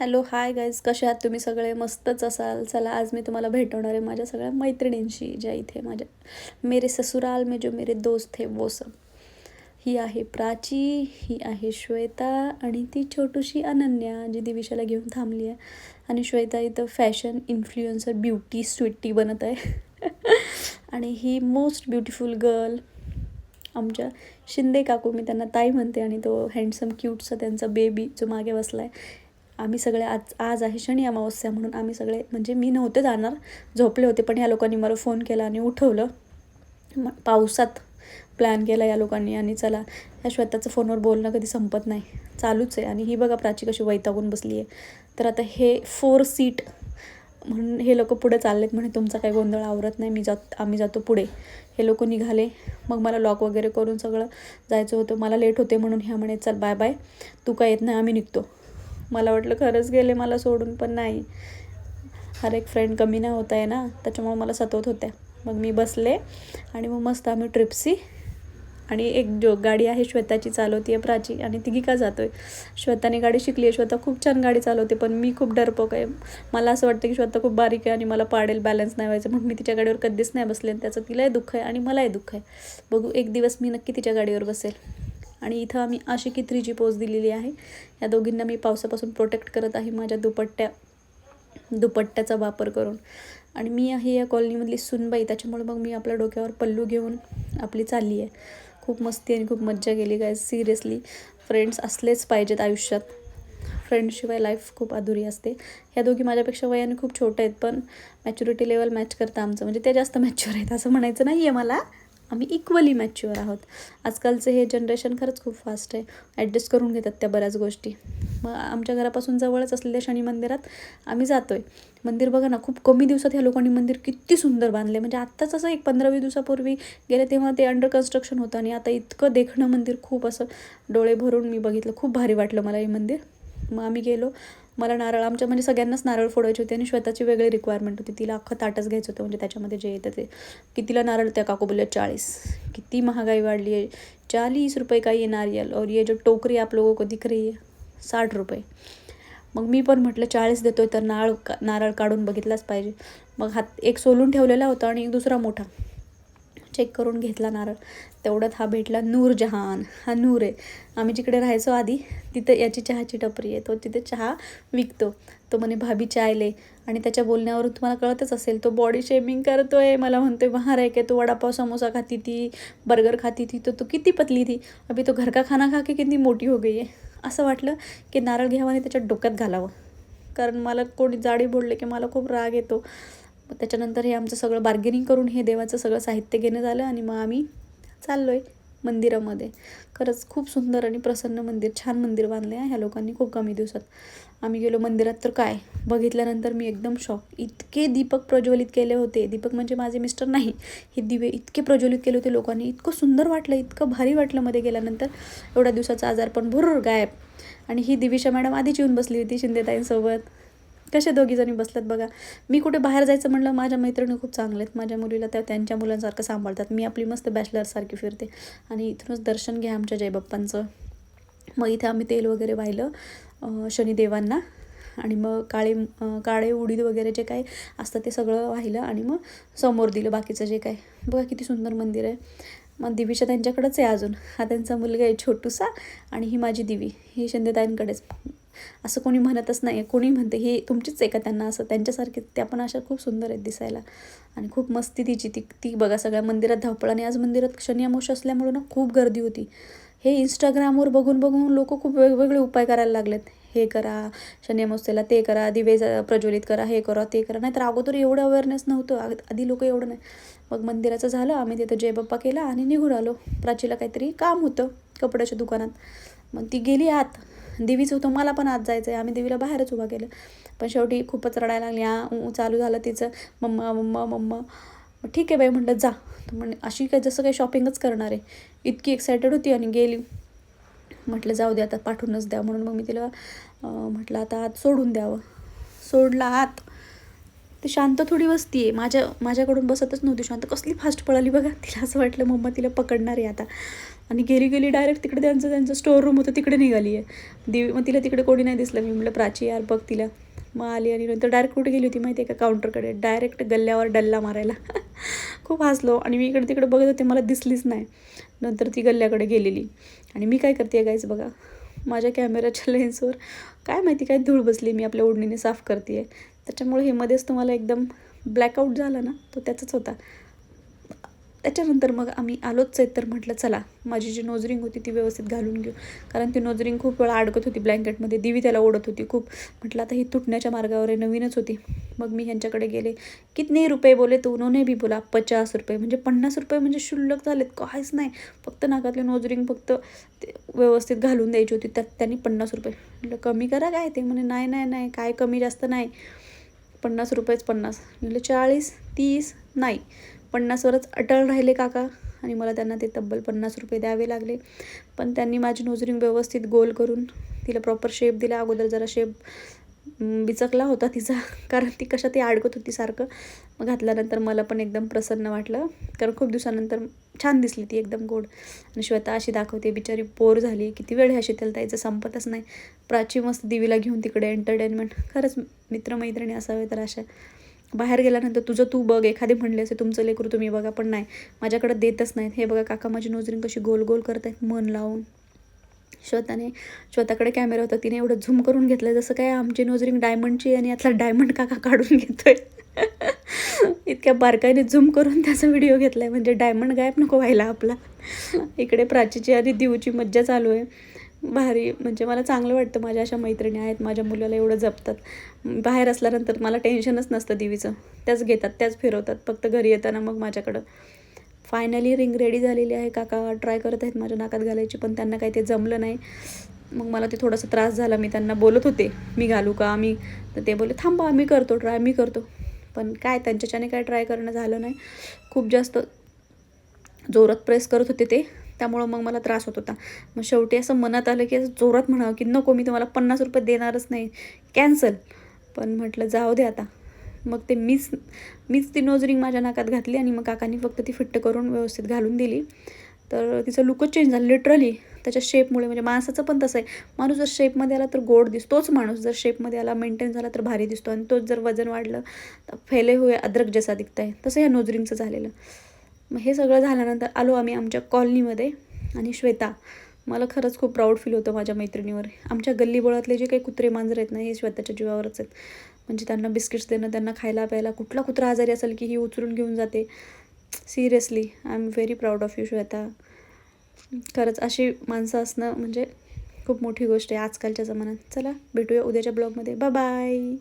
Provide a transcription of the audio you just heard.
Hello hi guys कसे आहात तुम्ही सगळे? मस्तच असाल. चला आज मी तुम्हाला भेटवणार आहे माझ्या सगळ्या मैत्रिणींशी ज्या इथे माझ्या मेरे ससुराल में जो मेरे दोस्त है वो सब. ही आहे प्राची ही आहे श्वेता आणि ती छोटूशी अनन्या जी दिविशाला घेऊन थांबली आहे. आणि श्वेता इथं फॅशन इन्फ्लुएन्सर ब्युटी स्वीटी बनत आहे. आणि ही मोस्ट ब्युटिफुल गर्ल आमच्या शिंदे काकू मी त्यांना ताई म्हणते आणि तो हँडसम क्यूटचा त्यांचा बेबी जो मागे बसला आहे आम्ही सगळे आज आज आहे शनी अमावस्या म्हणून आम्ही सगळे म्हणजे मी नव्हते जाणार झोपले होते पण ह्या लोकांनी मला फोन केला आणि उठवलं. मग पावसात प्लॅन केला या लोकांनी आणि चला ह्या श्वेताचं फोनवर बोलणं कधी संपत नाही. चालूच आहे आणि ही बघा प्राची कशी वैतागून बसली आहे तर आता हे फोर सीट म्हणून हे लोक पुढे चाललेत म्हणे तुमचा काही गोंधळ आवरत नाही मी जात आम्ही जातो पुढे. हे लोक निघाले मग मला लॉक वगैरे करून सगळं जायचं होतं. मला लेट होते म्हणून ह्या म्हणे चल बाय बाय तू काय येत नाही आम्ही निघतो. मला वाटलं खरंच गेले मला सोडून पण नाही. हर एक फ्रेंड कमी नाही होत आहे ना त्याच्यामुळे मला सतवत होत्या. मग मी बसले आणि मग मस्त आम्ही ट्रिप्सी आणि एक जो गाडी आहे श्वेताची चालवती आहे प्राची आणि तिघी का जातो आहे श्वेताने गाडी शिकली आहे. श्वेता खूप छान गाडी चालवते पण मी खूप डरपोक आहे. मला असं वाटतं की श्वेता खूप बारीक आहे आणि मला पाडेल बॅलन्स नाही व्हायचं म्हणून मी तिच्या गाडीवर कधीच नाही बसले आणि त्याचं तिलाही दुःख आहे आणि मलाही दुःख आहे. बघू एक दिवस मी नक्की तिच्या गाडीवर बसेल. आणि इथं आम्ही आशिकी थ्रीची पोज दिलेली आहे. या दोघींना मी पावसापासून प्रोटेक्ट करत आहे माझ्या दुपट्ट्या दुपट्ट्याचा वापर करून. आणि मी आहे या कॉलनीमधली सुनबाई त्याच्यामुळे मग मी आपल्या डोक्यावर पल्लू घेऊन आपली चालली आहे. खूप मस्ती आणि खूप मज्जा केली काय सिरियसली फ्रेंड्स असलेच पाहिजेत आयुष्यात. फ्रेंडशिवाय लाईफ खूप अधुरी असते. ह्या दोघी माझ्यापेक्षा वयाने खूप छोट्या आहेत पण मॅच्युरिटी लेवल मॅच करतं आमचं. म्हणजे ते जास्त मॅच्युअर आहेत असं म्हणायचं नाही आहे मला. आम्ही इक्वली मॅच्युअर आहोत. आजकालचं हे जनरेशन खरंच खूप फास्ट आहे. ॲडजस्ट करून घेतात त्या बऱ्याच गोष्टी. मग आमच्या घरापासून जवळच असलेल्या शनी मंदिरात आम्ही जातो आहे मंदिर बघा ना खूप कमी दिवसात ह्या लोकांनी मंदिर किती सुंदर बांधले म्हणजे आत्ताच असं एक पंधरा वीस दिवसापूर्वी गेले तेव्हा ते अंडर कन्स्ट्रक्शन होतं आणि आता इतकं देखणं मंदिर खूप असं डोळे भरून मी बघितलं. खूप भारी वाटलं मला हे मंदिर. मग आम्ही गेलो. मला नारळ आमच्या म्हणजे सगळ्यांनाच नारळ फोडायचे होते आणि श्वेताची वेगळी रिक्वायरमेंट होती. तिला अख्खं ताटच घ्यायचं होतं. म्हणजे त्याच्यामध्ये जे येतं ते. कितीला नारळ त्या काकू बोलले चाळीस. किती महागाई वाढली आहे. चाळीस रुपये का ये नारियल और ये जो टोकरी आप लोगों को दिख रही है साठ रुपये. मग मी पण म्हटलं चाळीस देतो आहे तर नारळ का नारळ काढून बघितलाच पाहिजे. मग हात एक सोलून ठेवलेला होता आणि एक दुसरा मोठा. चेक करून घेतला नारळ. तेवढ्यात हा भेटला नूरजहान. हा नूर आहे. आम्ही जिकडे राहायचो आधी तिथं याची चहाची टपरी आहे. तो तिथे चहा विकतो. तो म्हणे भाभी चाय ले. आणि त्याच्या बोलण्यावरून तुम्हाला कळतच असेल तो बॉडी शेमिंग करतो आहे मला म्हणतोय महार आहे की तू वडापाव समोसा खाती थी बर्गर खाती थी तो तू किती पतली थी अभी तो घर का खाना खा की किती मोठी हो गई आहे? असं वाटलं की नारळ घ्यावं आणि त्याच्यात डोक्यात घालावं. कारण मला कोणी जाडी बोलले की मला खूप राग येतो. त्याच्यानंतर हे आमचं सगळं बार्गेनिंग करून हे देवाचं सगळं साहित्य घेणं झालं आणि मग आम्ही चाललो आहे मंदिरामध्ये. खरंच खूप सुंदर आणि प्रसन्न मंदिर छान मंदिर बांधले आहे ह्या लोकांनी खूप कमी दिवसात. आम्ही गेलो मंदिरात तर काय? बघितल्यानंतर मी एकदम शॉक इतके दीपक प्रज्वलित केले होते. दीपक म्हणजे माझे मिस्टर नाही. हे दिवे इतके प्रज्वलित केले होते लोकांनी. इतकं सुंदर वाटलं इतकं भारी वाटलं मध्ये गेल्यानंतर. एवढ्या दिवसाचा आजार पण गायब. आणि ही दिविशा मॅडम आधीच येऊन बसली होती शिंदेताईंसोबत. कशा दोघीजणी बसल्यात बघा. मी कुठे बाहेर जायचं म्हणलं माझ्या मैत्रिणी खूप चांगल्या आहेत. माझ्या मुलीला त्या त्यांच्या मुलांसारखं सांभाळतात. मी आपली मस्त बॅचलरसारखी फिरते. आणि इथूनच दर्शन घ्या आमच्या जयबाप्पांचं. मग इथे आम्ही तेल वगैरे वाहिलं शनिदेवांना. आणि मग काळे काळे उडीद वगैरे जे काय असतं ते सगळं वाहिलं आणि मग समोर दिलं बाकीचं जे काय. बघा किती सुंदर मंदिर आहे. मग दिवीच्या त्यांच्याकडंच आहे अजून. हा त्यांचा मुलगा आहे छोटूसा आणि ही माझी दिवी. ही शिंदेताईंकडेच. असं कोणी म्हणतच नाही कोणी म्हणते हे तुमचीच आहे का त्यांना असं? त्यांच्यासारखे त्या पण अशा खूप सुंदर आहेत दिसायला. आणि खूप मस्ती तिची. ती ती बघा सगळ्या मंदिरात धावपळ आणि आज मंदिरात शनी अमावस्या असल्यामुळे ना खूप गर्दी होती. हे इंस्टाग्रामवर बघून बघून लोक खूप वेगवेगळे उपाय करायला लागलेत. हे करा शनी अमावस्येला ते करा दिवे प्रज्वलित करा हे करा ते करा. नाहीतर अगोदर एवढं अवेअरनेस नव्हतं. आधी लोक एवढं नाही. मग मंदिराचं झालं. आम्ही तिथं जय बाप्पा केला आणि निघून आलो. प्राचीला काहीतरी काम होतं कपड्याच्या दुकानात. मग ती गेली आत. देवीच होतं मला पण आत जायचं आहे आम्ही देवीला बाहेरच उभा केलं. पण शेवटी खूपच रडायला लागली. आ चालू झालं तिचं. Mumma mumma mumma. ठीक आहे बाई म्हटलं जा. म्हण अशी काय जसं काही शॉपिंगच करणार आहे. इतकी एक्सायटेड होती आणि गेली. म्हटलं जाऊ दे आता पाठवूनच द्या. म्हणून मग मी तिला म्हटलं आता आत सोडून द्यावं. सोडला आत. ती शांत थोडी बसती आहे. माझ्या माझ्याकडून बसतच नव्हती शांत. कसली फास्ट पळाली बघा तिला. असं वाटलं मम्मा तिला पकडणार आहे आता. आणि गेली गेली डायरेक्ट तिकडे त्यांचं त्यांचं स्टोअर रूम होतं. तिकडे निघाली आहे. दिवी मग तिला तिकडे कोणी नाही दिसलं. मी म्हटलं प्राची यार बघ तिला. मग आली आणि नंतर डायरेक्ट कुठे गेली होती माहिती आहे का? काउंटरकडे डायरेक्ट गल्ल्यावर डल्ला मारायला. खूप हसलो. आणि मी इकडे तिकडे बघत होते. मला दिसलीच नाही. नंतर ती गल्ल्याकडे गेलेली. आणि मी काय करते गायच बघा? माझ्या कॅमेऱ्याच्या लेन्सवर काय माहिती काय धूळ बसली. मी आपल्या ओढणीने साफ करते आहे त्याच्यामुळे हे मध्येच तुम्हाला एकदम ब्लॅकआउट झाला ना तो त्याचाच होता. त्याच्यानंतर मग आम्ही आलोच आहेत तर म्हटलं चला माझी जी नोजरिंग होती ती व्यवस्थित घालून घेऊ. कारण ती नोजरिंग खूप वेळा अडकत होती ब्लँकेटमध्ये दिवी त्याला ओढत होती खूप. म्हटलं आता ही तुटण्याच्या मार्गावर आहे नवीनच होती. मग मी ह्यांच्याकडे गेले. कितने रुपये बोले तो उन्होंने भी बोला पचास रुपये. म्हणजे पन्नास रुपये म्हणजे शुल्लक झालेत काहीच नाही. फक्त नाकातले नोजरिंग फक्त ते व्यवस्थित घालून द्यायची होती त्यात त्यांनी पन्नास रुपये. म्हटलं कमी करा काय ते? म्हणे नाही नाही नाही काय कमी जास्त नाही. पन्नास रुपयेच पन्नास. म्हटलं चाळीस तीस नाही. पन्नासवरच अटळ राहिले काका. आणि मला त्यांना ते तब्बल पन्नास रुपये द्यावे लागले. पण त्यांनी माझी नोजरिंग व्यवस्थित गोल करून तिला प्रॉपर शेप दिला. अगोदर जरा शेप बिचकला होता तिचा. कारण ती कशा ती अडकत होती सारखं. मग घातल्यानंतर मला पण एकदम प्रसन्न वाटलं. कारण खूप दिवसानंतर छान दिसली ती एकदम गोड. आणि श्वेता अशी दाखवते बिचारी पोर झाली. किती वेळ ह्या शीतलताईचं संपतच नाही. प्राची मस्त दिवीला घेऊन तिकडे एंटरटेनमेंट खरंच मित्रमैत्रिणी असावे तर अशा. बाहेर गेल्यानंतर तुझं तू बघ एखादे म्हणले असे तुमचं लेकरू तुम्ही बघा. पण नाही माझ्याकडे देतच नाहीत. हे बघा काका माझी नोजरिंग कशी गोल गोल करत आहेत मन लावून. श्वेताने श्वेताकडे कॅमेरा होता तिने एवढं झूम करून घेतलं जसं काय आमची नोजरिंग डायमंडची आणि यातला डायमंड काका काढून घेतोय. इतक्या बारकाईने झूम करून त्याचा व्हिडिओ घेतलाय म्हणजे डायमंड गायब नको व्हायला आपला. इकडे प्राचीची आणि दिवची मज्जा चालू आहे. भारी म्हणजे मला चांगलं वाटतं. माझ्या अशा मैत्रिणी आहेत माझ्या मुलाला एवढं जपतात. बाहेर असल्यानंतर मला टेन्शनच नसतं दिवीचं. त्याच घेतात त्याच फिरवतात. फक्त घरी येताना मग माझ्याकडं. फायनली रिंग रेडी झालेली आहे. काका ट्राय करत आहेत माझ्या नाकात घालायची पण त्यांना काही ते जमलं नाही. मग मला ते थोडासा त्रास झाला. मी त्यांना बोलत होते मी घालू का? मी तर ते बोलले थांबा मी करतो ट्राय मी करतो. पण काय त्यांच्याच्याने काय ट्राय करणं झालं नाही. खूप जास्त जोरात प्रेस करत होते ते. त्यामुळं मग मला त्रास होत होता. मग शेवटी असं मनात आलं की असं जोरात म्हणावं की नको मी तुम्हाला पन्नास रुपये देणारच नाही. कॅन्सल पण म्हटलं जाऊ दे आता. मग ते मीच मीच ती नोजरिंग माझ्या नाकात घातली आणि मग काकांनी फक्त ती फिट्ट करून व्यवस्थित घालून दिली. तर तिचं लुकच चेंज झालं लिटरली त्याच्या शेपमुळे म्हणजे माणसाचं पण तसं आहे. माणूस जर शेपमध्ये आला तर गोड दिसतोच माणूस जर शेपमध्ये आला मेंटेन झाला तर भारी दिसतो. आणि तोच जर वजन वाढलं तर फैले हुए अद्रक जसा दिखत आहे तसं ह्या नोजरिंगचं झालेलं. मग हे सगळं झाल्यानंतर आलो आम्ही आमच्या कॉलनीमध्ये आणि श्वेता मला खरंच खूप प्राऊड फील होतं माझ्या मैत्रिणीवर. आमच्या गल्लीबोळातले जे काही कुत्रे मांजर आहेत ना हे श्वेताच्या जीवावरच आहेत. म्हणजे त्यांना बिस्किट्स देणं त्यांना खायला प्यायला कुठला कुत्रा आजारी असेल की ही उचलून घेऊन जाते. Seriously I am very proud of you Shweta. खरंच अशी माणसं असणं म्हणजे खूप मोठी गोष्ट आहे आजकालच्या जमान्यात. चला भेटूया उद्याच्या ब्लॉगमध्ये बाय बाय